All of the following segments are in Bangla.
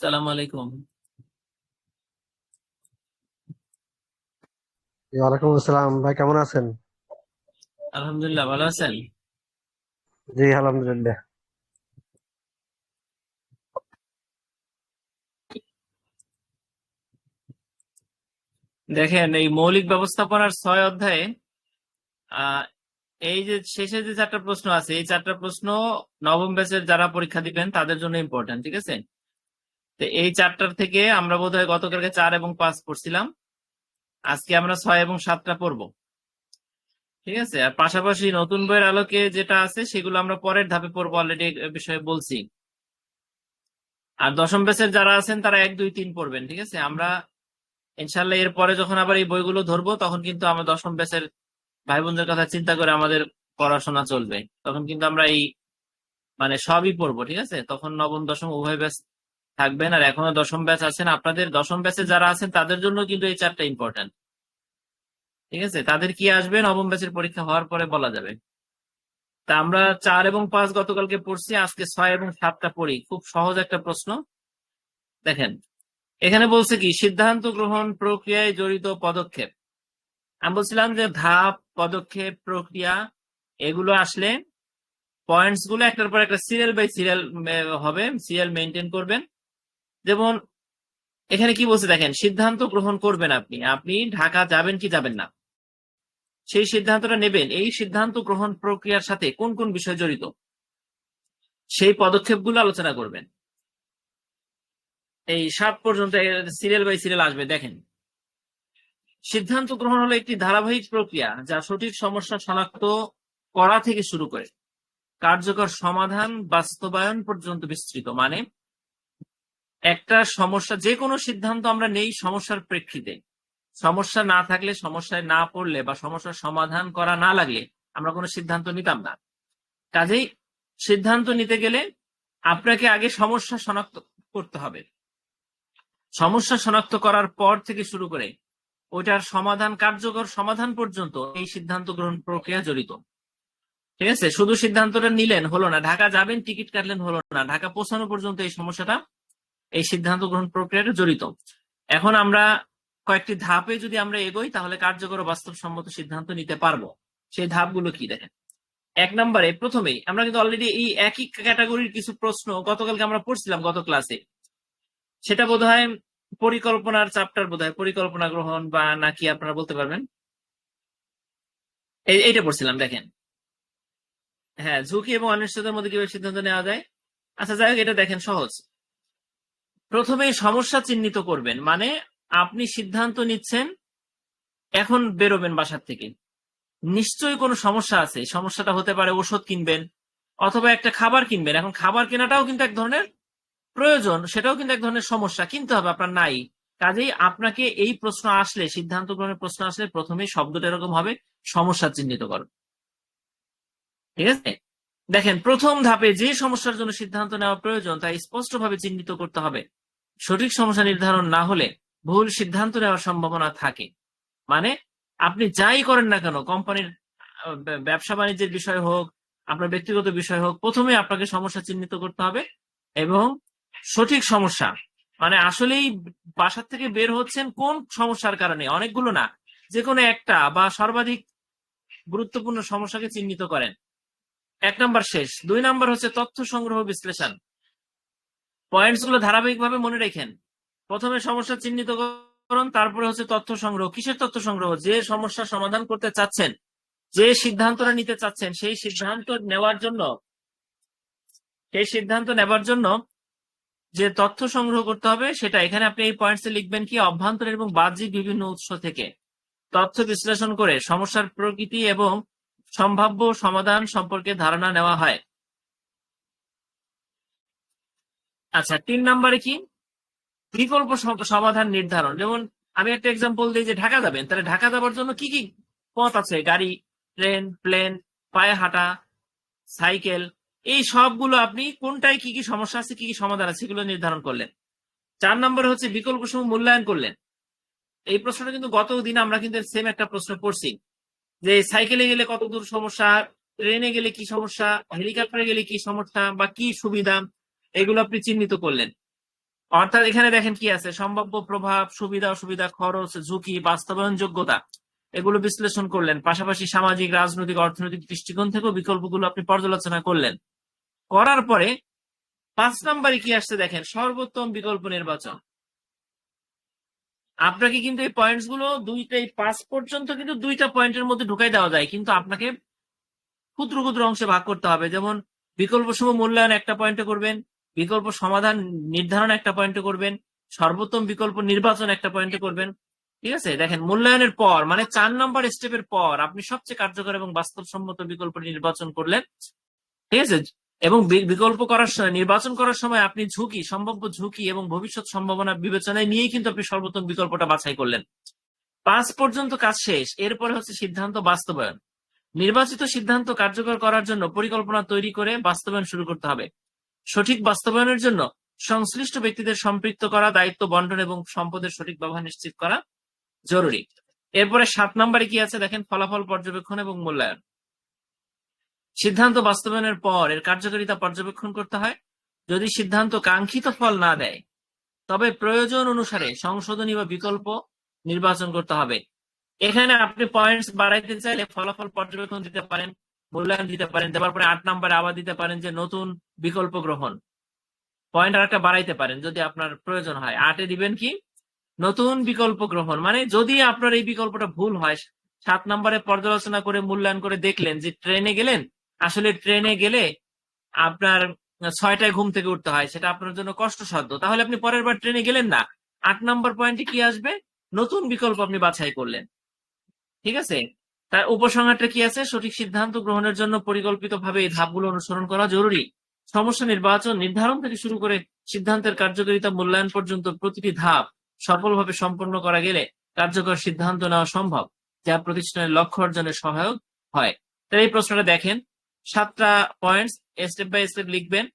সালাম আলাইকুম। ওয়ালাইকুম আসসালাম ভাই কেমন আছেন? আলহামদুলিল্লাহ ভালো আছেন? জি আলহামদুলিল্লাহ। দেখেন এই মৌলিক ব্যবস্থাপনার ছয় অধ্যায়ে আহ, এই যে শেষে যে চারটা প্রশ্ন আছে এই চারটা প্রশ্ন নবম ব্যাচের যারা পরীক্ষা দিবেন তাদের জন্য ইম্পর্টেন্ট ঠিক আছে? তো এই চারটার থেকে আমরা বোধহয় গতকালকে চার এবং পাঁচ পড়ছিলাম। আজকে আমরা ছয় এবং সাতটা পড়ব। ঠিক আছে? আর পাশাপাশি নতুন বইয়ের আলোকে যেটা আছে, সেগুলো আমরা পরের ধাপে পড়ব অলরেডি বিষয়ে বলছি। আর দশম ব্যাচের যারা আছেন, তারা এক, দুই, তিন পড়বেন, ঠিক আছে? আমরা ইনশাল্লাহ এর পরে যখন আবার এই বইগুলো ধরবো, তখন কিন্তু আমরা দশম ব্যাচের ভাই বোনদের কথা চিন্তা করে আমাদের পড়াশোনা চলবে। তখন কিন্তু আমরা এই মানে সবই পড়ব, ঠিক আছে? তখন নবম, দশম উভয় ব্যাচ থাকবেন আর এখনও দশম ব্যাচ আছেন। আপনাদের দশম ব্যাচে যারা আছেন, তাদের জন্য কিন্তু এই চারটা ইম্পর্টেন্ট ঠিক আছে? তাদের কি আসবে? নবম ব্যাচের পরীক্ষা হওয়ার পরে বলা যাবে। তা আমরা চার এবং পাঁচ গতকালকে পড়ছি, আজকে ছয় এবং সাতটা পড়ি। খুব সহজ একটা প্রশ্ন। দেখেন, এখানে বলছে কি, সিদ্ধান্ত গ্রহণ প্রক্রিয়ায় জড়িত পদক্ষেপ। আমি বলছিলাম যে ধাপ, পদক্ষেপ, প্রক্রিয়া, এগুলো আসলে পয়েন্টসগুলো একটার পর একটা সিরিয়াল বাই সিরিয়াল হবে। সিরিয়াল মেনটেন করবেন। যেমন, এখানে কি বলছে দেখেন, সিদ্ধান্ত গ্রহণ করবেন আপনি। আপনি ঢাকা যাবেন কি যাবেন না? সেই সিদ্ধান্তটা নেবেন। এই সিদ্ধান্ত গ্রহণ প্রক্রিয়ার সাথে কোন কোন বিষয় জড়িত? সেই পদক্ষেপগুলো আলোচনা করবেন। এই সাত পর্যন্ত সিরিয়াল বাই সিরিয়াল আসবে, দেখেন। সিদ্ধান্ত গ্রহণ হলো একটি ধারাবাহিক প্রক্রিয়া যা সঠিক সমস্যা শনাক্ত করা থেকে শুরু করে কার্যকর সমাধান বাস্তবায়ন পর্যন্ত বিস্তৃত। মানে একটা সমস্যা যে কোনো সিদ্ধান্ত আমরা নেই, সমস্যার প্রেক্ষিতে। সমস্যা না থাকলে, সমস্যায় না পড়লে বা সমস্যার সমাধান করা না লাগলে আমরা কোনো সিদ্ধান্ত নিতাম না। কাজেই সিদ্ধান্ত নিতে গেলে আপনাকে আগে সমস্যা শনাক্ত করতে হবে। সমস্যা শনাক্ত করার পর থেকে শুরু করে ওইটার সমাধান, কার্যকর সমাধান পর্যন্ত এই সিদ্ধান্ত গ্রহণ প্রক্রিয়া জড়িত। ঠিক আছে? শুধু সিদ্ধান্তটা নিলেন হলো না, ঢাকা যাবেন, টিকিট কাটলেন হলো না, ঢাকা পৌঁছানো পর্যন্ত এই সমস্যাটা এই সিদ্ধান্ত গ্রহণ প্রক্রিয়াটা জড়িত। এখন আমরা কয়েকটি ধাপে যদি আমরা এগোই, তাহলে কার্যকর বাস্তবসম্মত সিদ্ধান্ত নিতে পারব। সেই ধাপগুলো কি দেখেন? এক নম্বরে, প্রথমেই আমরা কিন্তু অলরেডি এই একই ক্যাটাগরির কিছু প্রশ্ন গতকালকে আমরা পড়ছিলাম গত ক্লাসে সেটা বোধ হয় পরিকল্পনার চাপটার বোধ হয় পরিকল্পনা গ্রহণ বা নাকি আপনারা বলতে পারবেন? এই- এইটা পড়ছিলাম, দেখেন। হ্যাঁ ঝুঁকি এবং অনিশ্চয়তার মধ্যে কীভাবে সিদ্ধান্ত নেওয়া যায়? আচ্ছা যাই হোক, এটা দেখেন সহজ। প্রথমে সমস্যা চিহ্নিত করবেন মানে আপনি সিদ্ধান্ত নিচ্ছেন, এখন বেরোবেন বাসার থেকে। নিশ্চয়ই কোনো সমস্যা আছে, সমস্যাটা হতে পারে ওষুধ কিনবেন, অথবা একটা খাবার কিনবেন। এখন খাবার কেনাটাও কিন্তু এক ধরনের প্রয়োজন, সেটাও কিন্তু এক ধরনের সমস্যা, কিনতে হবে, আপনার নাই। কাজেই আপনাকে এই প্রশ্ন আসলে, সিদ্ধান্ত গ্রহণের প্রশ্ন আসলে প্রথমেই শব্দটা এরকম হবে, সমস্যা চিহ্নিত করো। ঠিক আছে? দেখেন, প্রথম ধাপে যে সমস্যার জন্য সিদ্ধান্ত নেওয়া প্রয়োজন, তা স্পষ্টভাবে চিহ্নিত করতে হবে। সঠিক সমস্যা নির্ধারণ না হলে ভুল সিদ্ধান্ত নেওয়ার সম্ভাবনা থাকে। মানে আপনি যাই করেন না কেন, কোম্পানির ব্যবসা বাণিজ্যের বিষয় হোক, আপনার ব্যক্তিগত বিষয় হোক, প্রথমে আপনাকে সমস্যা চিহ্নিত করতে হবে এবং সঠিক সমস্যা মানে আসলেই বাসার থেকে বের হচ্ছেন কোন সমস্যার কারণে? অনেকগুলো না যে কোনো একটা বা সর্বাধিক গুরুত্বপূর্ণ সমস্যাকে চিহ্নিত করেন। এক নাম্বার শেষ, দুই নাম্বার হচ্ছে তথ্য সংগ্রহ বিশ্লেষণ। পয়েন্টসগুলো ধারাবাহিকভাবে মনে রেখেন। প্রথমে সমস্যা চিহ্নিত করুন, তারপরে হচ্ছে তথ্য সংগ্রহ। কিসের তথ্য সংগ্রহ? যে সমস্যা সমাধান করতে চাচ্ছেন, যে সিদ্ধান্তটা নিতে চাচ্ছেন, সেই সিদ্ধান্ত নেওয়ার জন্য, সেই সিদ্ধান্ত নেবার জন্য যে তথ্য সংগ্রহ করতে হবে, সেটা এখানে আপনি এই পয়েন্টসে লিখবেন কি, অভ্যন্তরীণ এবং বাহ্যিক বিভিন্ন উৎস থেকে। তথ্য বিশ্লেষণ করে সমস্যার প্রকৃতি এবং সম্ভাব্য সমাধান সম্পর্কে ধারণা নেওয়া হয়। আচ্ছা তিন নম্বরে কি? বিকল্প সম- সমাধান নির্ধারণ। যেমন আমি একটা এক্সাম্পল দিই যে ঢাকা যাবেন, তাহলে ঢাকা যাবার জন্য কি কি পথ আছে? গাড়ি, ট্রেন প্লেন পায়ে হাঁটা, সাইকেল, এই সবগুলো আপনি কোনটায় কি কি সমস্যা আছে, কি কি সমাধান আছে, সেগুলো নির্ধারণ করলেন। চার নম্বরে হচ্ছে বিকল্প সমূহ মূল্যায়ন করলেন। এই প্রশ্নটা কিন্তু গত দিন আমরা কিন্তু সেম একটা প্রশ্ন পড়ছি যে সাইকেলে গেলে কত দূর সমস্যা, ট্রেনে গেলে কি সমস্যা, হেলিকপ্টারে গেলে কি সমস্যা বা কি সুবিধা এগুলো আপনি চিহ্নিত করলেন। অর্থাৎ এখানে দেখেন কি আছে? সম্ভাব্য প্রভাব, সুবিধা, অসুবিধা, খরচ, ঝুঁকি বাস্তবায়ন যোগ্যতা এগুলো বিশ্লেষণ করলেন। পাশাপাশি সামাজিক, রাজনৈতিক, অর্থনৈতিক দৃষ্টিকোণ থেকেও বিকল্পগুলো আপনি পর্যালোচনা করলেন। করার পরে পাঁচ নম্বরে কি আসছে দেখেন? সর্বোত্তম বিকল্প নির্বাচন। আপনাকে কিন্তু এই পয়েন্টসগুলো দুইটা, এই পাঁচ পর্যন্ত কিন্তু দুইটা পয়েন্টের মধ্যে ঢুকাই দেওয়া যায়। কিন্তু আপনাকে ক্ষুদ্র ক্ষুদ্র অংশে ভাগ করতে হবে। যেমন বিকল্প সমূহ মূল্যায়ন একটা পয়েন্টে করবেন বিকল্প সমাধান নির্ধারণ একটা পয়েন্টে করবেন, সর্বোত্তম বিকল্প নির্বাচন একটা পয়েন্টে করবেন, ঠিক আছে? দেখেন, মূল্যায়নের পর মানে চার নম্বর স্টেপের পর, আপনি সবচেয়ে কার্যকর এবং বাস্তবসম্মত বিকল্প নির্বাচন করলেন, ঠিক আছে? এবং বিকল্প করার সময়, নির্বাচন করার সময় আপনি ঝুঁকি, সম্ভাব্য ঝুঁকি এবং ভবিষ্যৎ সম্ভাবনা বিবেচনায় নিয়েই কিন্তু আপনি সর্বোত্তম বিকল্পটা বাছাই করলেন। পাঁচ পর্যন্ত কাজ শেষ, এরপরে হচ্ছে সিদ্ধান্ত বাস্তবায়ন। নির্বাচিত সিদ্ধান্ত কার্যকর করার জন্য পরিকল্পনা তৈরি করে বাস্তবায়ন শুরু করতে হবে। সঠিক বাস্তবায়নের জন্য সংশ্লিষ্ট ব্যক্তিদের সম্পৃক্ত করা, দায়িত্ব বন্টন এবং সম্পদের সঠিক ব্যবহার নিশ্চিত করা জরুরি। এরপরে সাত নম্বরে কি আছে? দেখেন, ফলাফল পর্যবেক্ষণ এবং মূল্যায়ন। সিদ্ধান্ত বাস্তবায়নের পর এর কার্যকারিতা পর্যবেক্ষণ করতে হয়। যদি সিদ্ধান্ত কাঙ্ক্ষিত ফল না দেয়, তবে প্রয়োজন অনুসারে সংশোধনী বা বিকল্প নির্বাচন করতে হবে। এখানে আপনি পয়েন্টস বাড়াইতে চাইলে ফলাফল পর্যবেক্ষণ দিতে পারেন। মূল্যায়ন দিতে পারেন দেওয়ার পরে আট নম্বরে আবার দিতে পারেন যে নতুন বিকল্প গ্রহণ। পয়েন্ট আর একটা বাড়াইতে পারেন, যদি আপনার প্রয়োজন হয়। আটে দিবেন কি? নতুন বিকল্প গ্রহণ। মানে যদি আপনার এই বিকল্পটা ভুল হয়, সাত নম্বরে পর্যালোচনা করে মূল্যায়ন করে দেখলেন যে ট্রেনে গেলেন, আসলে ট্রেনে গেলে আপনার ছয়টায় ঘুম থেকে উঠতে হয়, সেটা আপনার জন্য কষ্টসাধ্য। তাহলে আপনি পরের বার ট্রেনে গেলেন না। আট নম্বর পয়েন্টে কি আসবে? নতুন বিকল্প আপনি বাছাই করলেন। ঠিক আছে? তার উপসংহারটা কি আছে? সঠিক সিদ্ধান্ত গ্রহণের জন্য পরিকল্পিতভাবে এই ধাপগুলো অনুসরণ করা জরুরি। সমস্যা নির্বাচন নির্ধারণ থেকে শুরু করে সিদ্ধান্তের কার্যকারিতা মূল্যায়ন পর্যন্ত প্রতিটি ধাপ সফলভাবে সম্পন্ন করা গেলে কার্যকর সিদ্ধান্ত নেওয়া সম্ভব, যা প্রতিষ্ঠানের লক্ষ্য অর্জনে সহায়ক হয়। তাই এই প্রশ্নটা দেখেন। সাতটা পয়েন্টস স্টেপ বাই স্টেপ লিখবেন।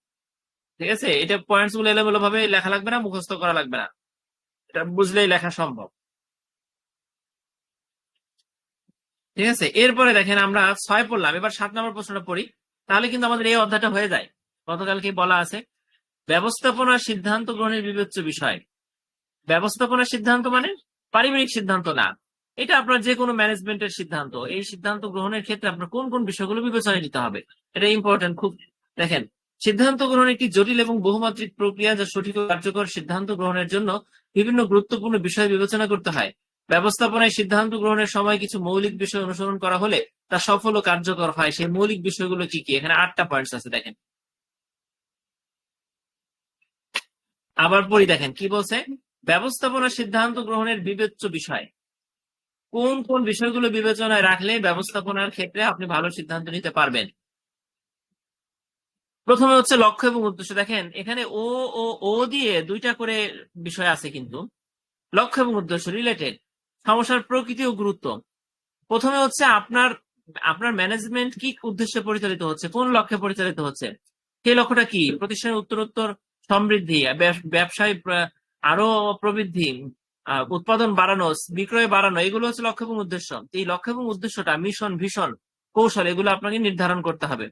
ঠিক আছে? এটা পয়েন্টসগুলো এলোমেলো ভাবে লেখা লাগবে না, মুখস্থ করা লাগবে না। এটা বুঝলেই লেখা সম্ভব। ঠিক আছে? এরপরে দেখেন আমরা ছয় পড়লাম। এবার সাত নম্বর প্রশ্নটা পড়ি। তাহলে কিন্তু আমাদের এই অধ্যায়টা হয়ে যায়। গতকালকে বলা আছে ব্যবস্থাপনা সিদ্ধান্ত গ্রহণের বিবেচ্য বিষয়। ব্যবস্থাপনা সিদ্ধান্ত মানে পারিবারিক সিদ্ধান্ত না। এটা আপনার যে কোনো ম্যানেজমেন্টের সিদ্ধান্ত। এই সিদ্ধান্ত গ্রহণের ক্ষেত্রে আপনার কোন কোন বিষয়গুলো বিবেচনায় নিতে হবে? এটা ইম্পর্টেন্ট খুব। দেখেন, সিদ্ধান্ত গ্রহণ একটি জটিল এবং বহুমাত্রিক প্রক্রিয়া যা সঠিক কার্যকর সিদ্ধান্ত গ্রহণের জন্য বিভিন্ন গুরুত্বপূর্ণ বিষয় বিবেচনা করতে হয়। ব্যবস্থাপনায় সিদ্ধান্ত গ্রহণের সময় কিছু মৌলিক বিষয় অনুসরণ করা হলে তা সফল ও কার্যকর হয়। সেই মৌলিক বিষয়গুলো কি কি? এখানে আটটা পয়েন্টস আছে, দেখেন। আবার পড়ি, দেখেন, কি বলছে? ব্যবস্থাপনা সিদ্ধান্ত গ্রহণের বিবেচ্য বিষয়। কোন কোন বিষয়গুলো বিবেচনায় রাখলে ব্যবস্থাপনার ক্ষেত্রে আপনি ভালো সিদ্ধান্ত নিতে পারবেন? প্রথমে হচ্ছে লক্ষ্য এবং উদ্দেশ্য। দেখেন, এখানে ও ও ও দিয়ে দুইটা করে বিষয় আছে কিন্তু। লক্ষ্য এবং উদ্দেশ্য রিলেটেড সমস্যার প্রকৃতি ও গুরুত্ব। প্রথমে হচ্ছে আপনার আপনার ম্যানেজমেন্ট কি উদ্দেশ্যে পরিচালিত হচ্ছে? কোন লক্ষ্যে পরিচালিত হচ্ছে? সেই লক্ষ্যটা কি? প্রতিষ্ঠানের উত্তরোত্তর সমৃদ্ধি, ব্যব- ব্যবসায় আরও প্রবৃদ্ধি উৎপাদন বাড়ানো, বিক্রয় বাড়ানো, এগুলো হচ্ছে লক্ষ্য এবং উদ্দেশ্য। এই লক্ষ্য এবং উদ্দেশ্যটা মিশন ভীষণ কৌশল, এগুলো আপনাকে নির্ধারণ করতে হবে।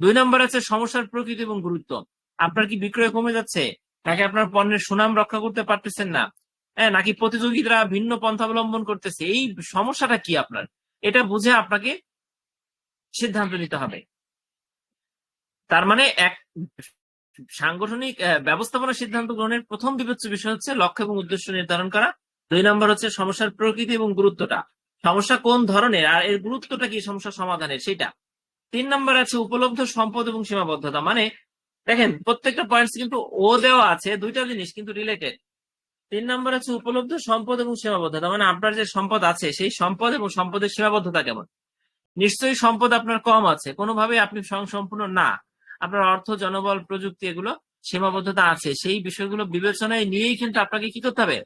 দুই নম্বর আছে সমস্যার প্রকৃতি এবং গুরুত্ব। আপনার কি বিক্রয় কমে যাচ্ছে? নাকি আপনার পণ্যের সুনাম রক্ষা করতে পারতেছেন না? হ্যাঁ নাকি প্রতিযোগীরা ভিন্ন পন্থা অবলম্বন করতেছে? এই সমস্যাটা কি আপনার? এটা বুঝে আপনাকে সিদ্ধান্ত নিতে হবে। তার মানে এক সাংগঠনিক ব্যবস্থাপনা সিদ্ধান্ত গ্রহণের প্রথম বিবেচ্য বিষয় হচ্ছে লক্ষ্য এবং উদ্দেশ্য নির্ধারণ করা। দুই নম্বর হচ্ছে সমস্যার প্রকৃতি এবং গুরুত্বটা। সমস্যা কোন ধরনের আর এর গুরুত্বটা কি সমস্যা সমাধানের সেটা। তিন নম্বর আছে উপলব্ধ সম্পদ এবং সীমাবদ্ধতা। মানে দেখেন, প্রত্যেকটা পয়েন্টস কিন্তু ও দেওয়া আছে, দুইটা জিনিস কিন্তু রিলেটেড তিন নম্বর হচ্ছে উপলব্ধ সম্পদ এবং সীমাবদ্ধতা। মানে আপনার যে সম্পদ আছে, সেই সম্পদ এবং সম্পদের সীমাবদ্ধতা কেমন? নিশ্চয়ই সম্পদ আপনার কম আছে কোনোভাবে আপনি স্বয়ংসম্পূর্ণ না। আপনার অর্থ, জনবল, প্রযুক্তি এগুলো সীমাবদ্ধতা আছে। সেই বিষয়গুলো বিবেচনায় নিয়েই কিন্তু আপনাকে কি করতে হবে?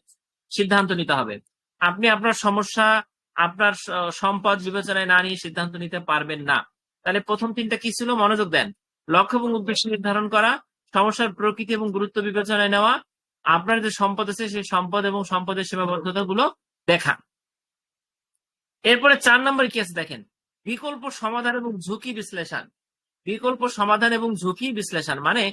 সিদ্ধান্ত নিতে হবে। আপনি আপনার সমস্যা, আপনার সম্পদ বিবেচনায় না নিয়ে সিদ্ধান্ত নিতে পারবেন না। তাহলে প্রথম তিনটা কি ছিল? মনোযোগ দেন। লক্ষ্য এবং উদ্দেশ্য নির্ধারণ করা, সমস্যার প্রকৃতি এবং গুরুত্ব বিবেচনায় নেওয়া আপনার যে সম্পদ আছে, সেই সম্পদ এবং সম্পদের সীমাবদ্ধতা গুলো দেখা। এরপরে চার নম্বর কি আছে দেখেন? বিকল্প সমাধান এবং ঝুঁকি বিশ্লেষণ। বিকল্প সমাধান এবং ঝুঁকি বিশ্লেষণ মানে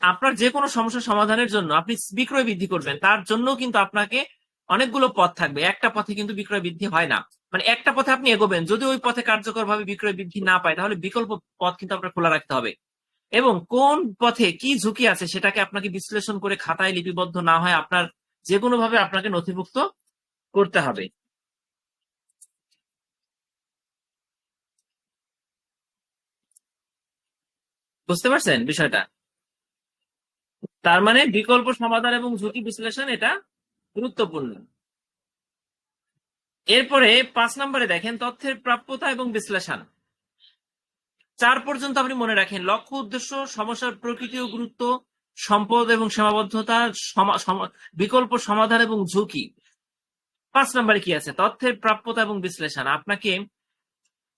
আপনার যে কোনো সমস্যা সমাধানের জন্য আপনি বিক্রয় বৃদ্ধি করবেন। তার জন্য কিন্তু আপনাকে অনেকগুলো পথ থাকবে। একটা পথে কিন্তু বিক্রয় বৃদ্ধি হয় না। মানে একটা পথে আপনি এগোবেন। যদি ওই পথে কার্যকরভাবে বিক্রয় বৃদ্ধি না পায়, তাহলে বিকল্প পথ কিন্তু আপনার খোলা রাখতে হবে। এবং কোন পথে কি ঝুঁকি আছে সেটাকে আপনাকে বিশ্লেষণ করে খাতায় লিপিবদ্ধ না হয় আপনার যে কোনো ভাবে আপনাকে নথিভুক্ত করতে হবে। বুঝতে পারছেন বিষয়টা? তার মানে বিকল্প সমাধান এবং ঝুঁকি বিশ্লেষণ এটা গুরুত্বপূর্ণ। এরপরে পাঁচ নম্বরে দেখেন, তথ্যের প্রাপ্যতা এবং বিশ্লেষণ। চার পর্যন্ত আপনি মনে রাখেন, লক্ষ্য, উদ্দেশ্য, সমস্যার প্রকৃতি ও গুরুত্ব, সম্পদ এবং সীমাবদ্ধতা বিকল্প সমাধান এবং ঝুঁকি। পাঁচ নম্বরে কি আছে? তথ্যের প্রাপ্যতা এবং বিশ্লেষণ। আপনাকে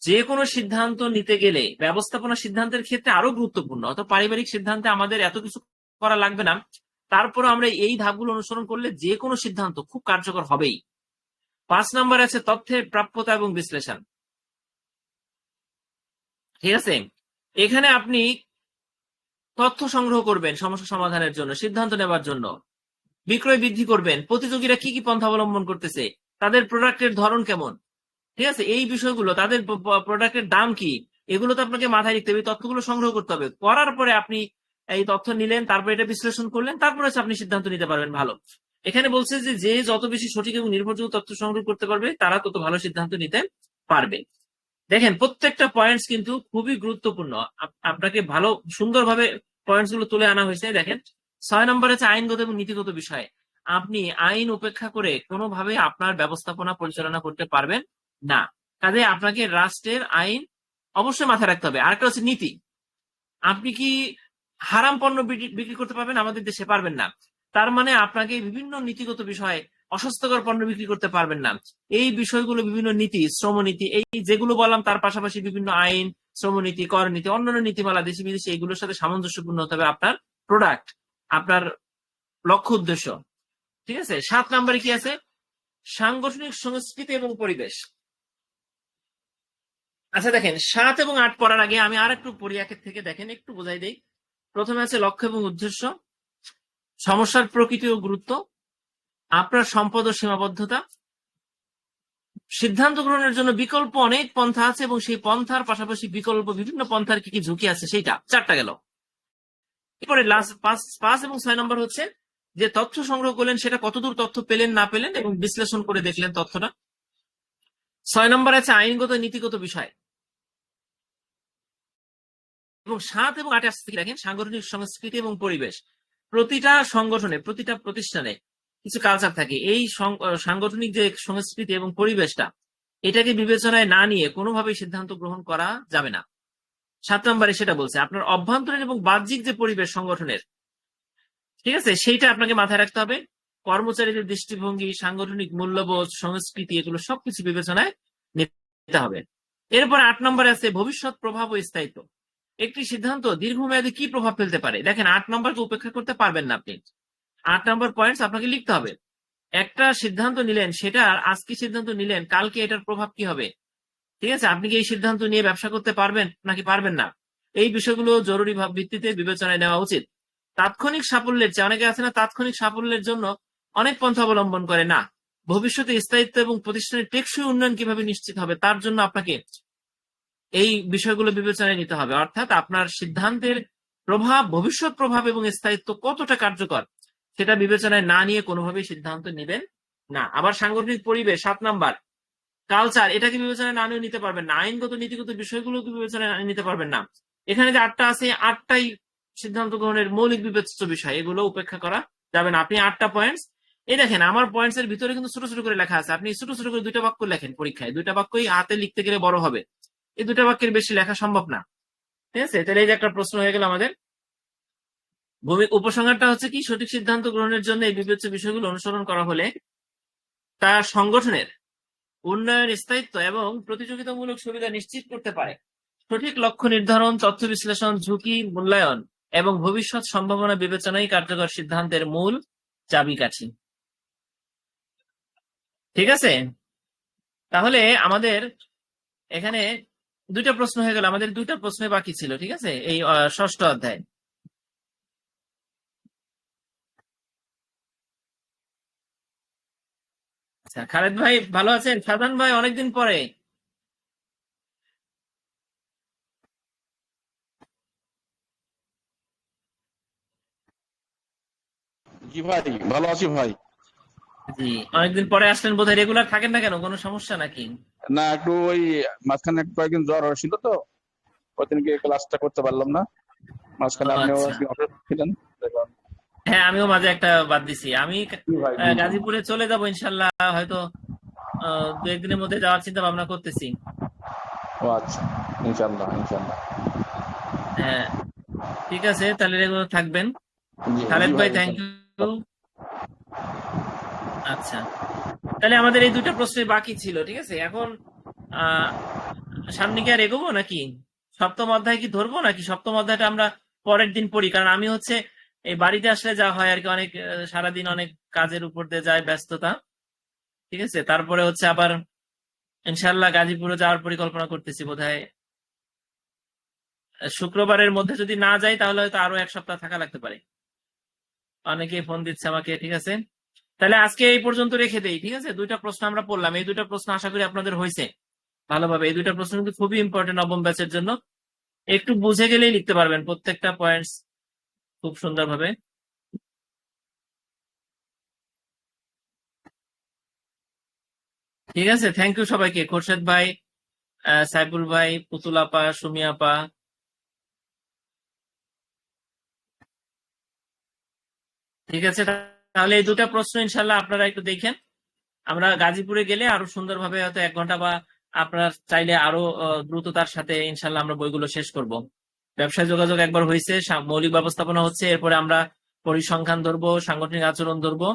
যে কোনো সিদ্ধান্ত নিতে গেলে ব্যবস্থাপনা সিদ্ধান্তের ক্ষেত্রে আরও গুরুত্বপূর্ণ। অত পারিবারিক সিদ্ধান্তে আমাদের এত কিছু করা লাগবে না। তারপরে আমরা এই ধাপগুলো অনুসরণ করলে যে কোনো সিদ্ধান্ত খুব কার্যকর হবেই। পাঁচ নম্বর আছে তথ্যের প্রাপ্যতা এবং বিশ্লেষণ। ঠিক আছে? এখানে আপনি তথ্য সংগ্রহ করবেন সমস্যা সমাধানের জন্য, সিদ্ধান্ত নেবার জন্য। বিক্রয় বৃদ্ধি করবেন। প্রতিযোগীরা কি কি পন্থা অবলম্বন করতেছে? তাদের প্রোডাক্টের ধরন কেমন? ঠিক আছে? এই বিষয়গুলো, তাদের প্রোডাক্টের দাম কি? এগুলো তো আপনাকে মাথায় রাখতে হবে। তথ্যগুলো সংগ্রহ করতে হবে। করার পরে আপনি এই তথ্য নিলেন, তারপরে এটা বিশ্লেষণ করলেন, তারপরে আপনি সিদ্ধান্ত নিতে পারবেন ভালো। এখানে বলছে যে যে যত বেশি সঠিক এবং নির্ভরযোগ্য তথ্য সংগ্রহ করতে পারবে, তারা তত ভালো সিদ্ধান্ত নিতে পারবে। দেখেন, প্রত্যেকটা পয়েন্টস কিন্তু খুবই গুরুত্বপূর্ণ। আপ- আপনাকে ভালো, সুন্দরভাবে পয়েন্টসগুলো তুলে আনা হয়েছে। দেখেন, ছয় নম্বর আছে আইনগত এবং নীতিগত বিষয়। আপনি আইন উপেক্ষা করে কোনোভাবে আপনার ব্যবস্থাপনা পরিচালনা করতে পারবেন না। কাজে আপনাকে রাষ্ট্রের আইন অবশ্যই মাথায় রাখতে হবে। আরেকটা হচ্ছে নীতি। আপনি কি হারাম পণ্য বিক্রি করতে পারবেন? আমাদের দেশে পারবেন না। তার মানে আপনাকে বিভিন্ন নীতিগত বিষয়ে অস্বাস্থ্যকর পণ্য বিক্রি করতে পারবেন না। এই বিষয়গুলো বিভিন্ন নীতি, শ্রমনীতি, এই যেগুলো বললাম তার পাশাপাশি বিভিন্ন আইন, শ্রমনীতি কর নীতি অন্যান্য নীতিমালা, দেশি বিদেশি, এগুলোর সাথে সামঞ্জস্যপূর্ণ হতে হবে আপনার প্রোডাক্ট আপনার লক্ষ্য উদ্দেশ্য। ঠিক আছে? সাত নম্বরে কি আছে? সাংগঠনিক সংস্কৃতি এবং পরিবেশ। আচ্ছা দেখেন, সাত এবং আট পড়ার আগে আমি আর একটু পড়ি একের থেকে দেখেন, একটু বোঝাই দেই। প্রথমে আছে লক্ষ্য এবং উদ্দেশ্য, সমস্যার প্রকৃতি ও গুরুত্ব আপনার সম্পদ ও সীমাবদ্ধতা? সিদ্ধান্ত গ্রহণের জন্য বিকল্প অনেক পন্থা আছে এবং সেই পন্থার পাশাপাশি বিকল্প বিভিন্ন পন্থার কি কি ঝুঁকি আছে সেইটা। চারটা গেল। এরপরে পাঁচ পাঁচ এবং ছয় নম্বর হচ্ছে যে তথ্য সংগ্রহ করলেন, সেটা কতদূর তথ্য পেলেন, না পেলেন এবং বিশ্লেষণ করে দেখলেন তথ্যটা। ছয় নম্বর আছে আইনগত নীতিগত বিষয়। এবং সাত এবং আটে আসতে দেখেন? সাংগঠনিক সংস্কৃতি এবং পরিবেশ। প্রতিটা সংগঠনে, প্রতিটা প্রতিষ্ঠানে কিছু কালচার থাকে। এই সাংগঠনিক যে সংস্কৃতি এবং পরিবেশটা, এটাকে বিবেচনায় না নিয়ে কোনোভাবেই সিদ্ধান্ত গ্রহণ করা যাবে না। সাত নম্বরে সেটা বলছে, আপনার অভ্যন্তরীণ এবং বাহ্যিক যে পরিবেশ সংগঠনের, ঠিক আছে? সেইটা আপনাকে মাথায় রাখতে হবে। কর্মচারীদের দৃষ্টিভঙ্গি, সাংগঠনিক মূল্যবোধ, সংস্কৃতি, এগুলো সবকিছু বিবেচনায় নিতে হবে। এরপর আট নম্বরে আছে, ভবিষ্যৎ প্রভাব ও স্থায়িত্ব। একটি সিদ্ধান্ত দীর্ঘমেয়াদী কি প্রভাব ফেলতে পারে? দেখেন, আট নম্বরকে উপেক্ষা করতে পারবেন না আপনি। আট নম্বর পয়েন্টস আপনাকে লিখতে হবে। একটা সিদ্ধান্ত নিলেন, সেটা আজকে সিদ্ধান্ত নিলেন, কালকে এটার প্রভাব কি হবে? ঠিক আছে? আপনি কি এই সিদ্ধান্ত নিয়ে ব্যবসা করতে পারবেন নাকি পারবেন না? এই বিষয়গুলো জরুরি ভিত্তিতে বিবেচনায় নেওয়া উচিত। তাৎক্ষণিক সাফল্যের চেয়ে অনেকে আছে না, তাৎক্ষণিক সাফল্যের জন্য অনেক পন্থা অবলম্বন করে, না। ভবিষ্যতে স্থায়িত্ব এবং প্রতিষ্ঠানের টেকসই উন্নয়ন কীভাবে নিশ্চিত হবে, তার জন্য আপনাকে এই বিষয়গুলো বিবেচনায় নিতে হবে। অর্থাৎ আপনার সিদ্ধান্তের প্রভাব, ভবিষ্যৎ প্রভাব এবং স্থায়িত্ব কতটা কার্যকর সেটা বিবেচনায় না নিয়ে কোনোভাবেই সিদ্ধান্ত নেবেন না। আবার সাংগঠনিক পরিবেশ, সাত নাম্বার। কালচার, এটাকে বিবেচনায় না নিয়ে নিতে পারবেন না। আইনগত, নীতিগত বিষয়গুলোকে বিবেচনায় নিতে পারবেন না। এখানে যে আটটা আছে, আটটাই সিদ্ধান্ত গ্রহণের মৌলিক বিবেচ্য বিষয়। এগুলো উপেক্ষা করা যাবে না। আপনি আটটা পয়েন্টস এই দেখেন, আমার পয়েন্টস এর ভিতরে কিন্তু ছোট ছোট করে লেখা আছে। আপনি ছোট ছোট করে দুইটা বাক্য লেখেন পরীক্ষায়। দুইটা বাক্যই হাতে লিখতে গেলে বড় হবে। এই দুটা বাক্যের বেশি লেখা সম্ভব না। ঠিক আছে? তাহলে এই যে একটা প্রশ্ন হয়ে গেল আমাদের। ভূমি উপসংহারটা হচ্ছে কি, সঠিক সিদ্ধান্ত গ্রহণের জন্য এই বিবেচ্য বিষয়গুলো অনুসরণ করা হলে তা সংগঠনের উন্নয়ন, স্থায়িত্ব এবং প্রতিযোগিতামূলক সুবিধা নিশ্চিত করতে পারে। সঠিক লক্ষ্য নির্ধারণ, তথ্য বিশ্লেষণ, ঝুঁকি মূল্যায়ন এবং ভবিষ্যৎ সম্ভাবনা বিবেচনাই কার্যকর সিদ্ধান্তের মূল চাবিকাঠি। ঠিক আছে? তাহলে আমাদের এখানে দুইটা প্রশ্ন হয়ে গেল, আমাদের দুইটা প্রশ্ন বাকি ছিল, ঠিক আছে? এই ষষ্ঠ অধ্যায়। আচ্ছা খালেদ ভাই ভালো আছেন? সাজান ভাই অনেকদিন পরে। জি ভাই ভালো আছি ভাই। জি অনেকদিন পরে আসলেন বোধহয় রেগুলার থাকেন না কেন? কোনো সমস্যা নাকি? না একটু ওই মাঝখানে একটু কয়েকদিন জ্বর হয়েছিল তো ওই দিনকে ক্লাসটা করতে পারলাম না। মাঝখানে ও, আপনিও আচ্ছা। ছিলেন দেখলাম। হ্যাঁ আমিও মাঝে একটা বাদ দিছি। আমি। গাজীপুরে চলে যাব ইনশাল্লাহ হয়তো দু একদিনের মধ্যে যাওয়ার চিন্তা ভাবনা করতেছি। ও আচ্ছা ইনশাল্লাহ ইনশাল্লাহ। হ্যাঁ ঠিক আছে তাহলে রেগুলার থাকবেন। খালেদ ভাই থ্যাংক ইউ আচ্ছা তাহলে আমাদের এই দুটো প্রশ্ন বাকি ছিল ঠিক আছে? এখন আহ, সামনে কি আর এগোবো নাকি? সপ্তম অধ্যায় কি ধরবো নাকি? সপ্তম অধ্যায়টা আমরা পরের দিন পড়ি কারণ আমি হচ্ছে এই বাড়িতে আসলে যা হয় আর কি, অনেক সারাদিন অনেক কাজের উপর দিয়ে যায় ব্যস্ততা। ঠিক আছে? তারপরে হচ্ছে আবার ইনশাল্লাহ গাজীপুরে যাওয়ার পরিকল্পনা করতেছি বোধহয়। শুক্রবারের মধ্যে যদি না যাই তাহলে হয়তো আরও এক সপ্তাহ থাকা লাগতে পারে। অনেকেই ফোন দিচ্ছে আমাকে, ঠিক আছে? তাহলে আজকে এই পর্যন্ত রেখে দেই, ঠিক আছে? দুইটা প্রশ্ন আমরা পড়লাম। এই দুইটা প্রশ্ন আশা করি আপনাদের হয়েছে ভালোভাবে। এই দুইটা প্রশ্ন কিন্তু খুবই ইম্পর্টেন্ট নবম ব্যাচের জন্য। একটু বুঝে গেলেই লিখতে পারবেন। প্রত্যেকটা পয়েন্টস খুব সুন্দরভাবে। ঠিক আছে থ্যাংক ইউ সবাইকে। খোরশেদ ভাই আহ, সাইফুল ভাই পুতুল আপা সুমি আপা। ঠিক আছে তাহলে এই দুটা প্রশ্ন ইনশাল্লাহ আপনারা একটু দেখেন। আমরা গাজীপুরে গেলে আরও সুন্দরভাবে হয়তো এক ঘণ্টা বা আপনার চাইলে আরও দ্রুততার সাথে ইনশাল্লাহ আমরা বইগুলো শেষ করব। ব্যবসায় যোগাযোগ একবার হয়েছে মৌলিক ব্যবস্থাপনা হচ্ছে, এরপরে আমরা পরিসংখ্যান ধরবো, সাংগঠনিক আচরণ ধরবো,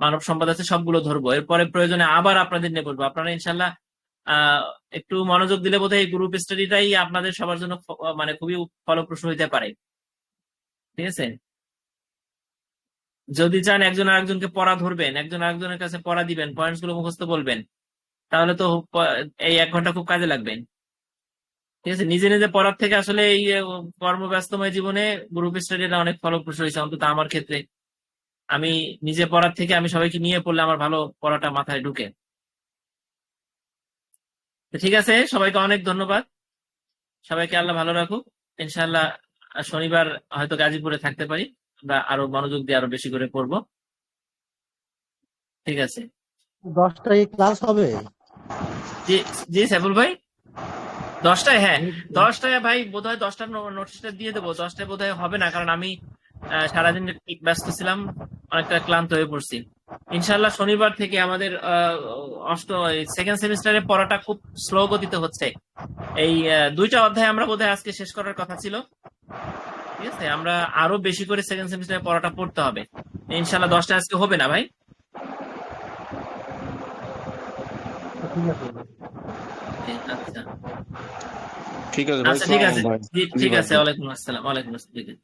মানব সম্পদ আছে, সবগুলো ধরবো। এরপরে প্রয়োজনে আবার আপনাদের নিয়ে বলব। আপনারা ইনশাল্লাহ একটু মনোযোগ দিলে বোধহয় গ্রুপ স্টাডিটাই আপনাদের সবার জন্য মানে খুবই ফলপ্রসূ হইতে পারে। ঠিক আছে? যদি চান একজন আরেকজনকে পড়া ধরবেন, একজন আরেকজনের কাছে পড়া দিবেন পয়েন্টসগুলো মুখস্থ বলবেন, তাহলে তো এই এক ঘণ্টা খুব কাজে লাগবে। ঠিক আছে? নিজে নিজে পড়ার থেকে আসলে এই কর্মব্যস্তময় জীবনে গ্রুপ স্টাডিটা অনেক ফলপ্রসূ হয়েছে অন্তত আমার ক্ষেত্রে। আমি নিজে পড়ার থেকে আমি সবাইকে নিয়ে পড়লে আমার ভালো পড়াটা মাথায় ঢুকে। তো ঠিক আছে সবাইকে অনেক ধন্যবাদ। সবাইকে আল্লাহ ভালো রাখুক। ইনশাআল্লাহ আহ, শনিবার হয়তো গাজীপুরে থাকতে পারি। আমরা আরও মনোযোগ দিয়ে আরও বেশি করে পড়ব। ঠিক আছে। দশটায় ক্লাস হবে? জি জি সাইফুল ভাই। দশটায় হ্যাঁ। দশটায় ভাই বোধহয় দশটার নোটিশটা দিয়ে দেবো। দশটায় বোধহয় হবে না কারণ আমি সারাদিন ব্যস্ত ছিলাম অনেকটা ক্লান্ত হয়ে পড়ছি। ইনশাল্লাহ শনিবার থেকে আমাদের অষ্ট সেকেন্ড সেমিস্টারে পড়াটা খুব স্লো গতিতে হচ্ছে। এই দুইটা অধ্যায় আমরা বোধহয় আজকে শেষ করার কথা ছিল। ঠিক আছে? আমরা আরও বেশি করে সেকেন্ড সেমিস্টারে পড়াটা পড়তে হবে। ইনশাল্লাহ দশটা আজকে হবে না ভাই? আচ্ছা। ঠিক আছে আচ্ছা ঠিক আছে। ঠিক আছে ওয়ালাইকুম আসসালাম ওয়ালাইকুম আসসালাম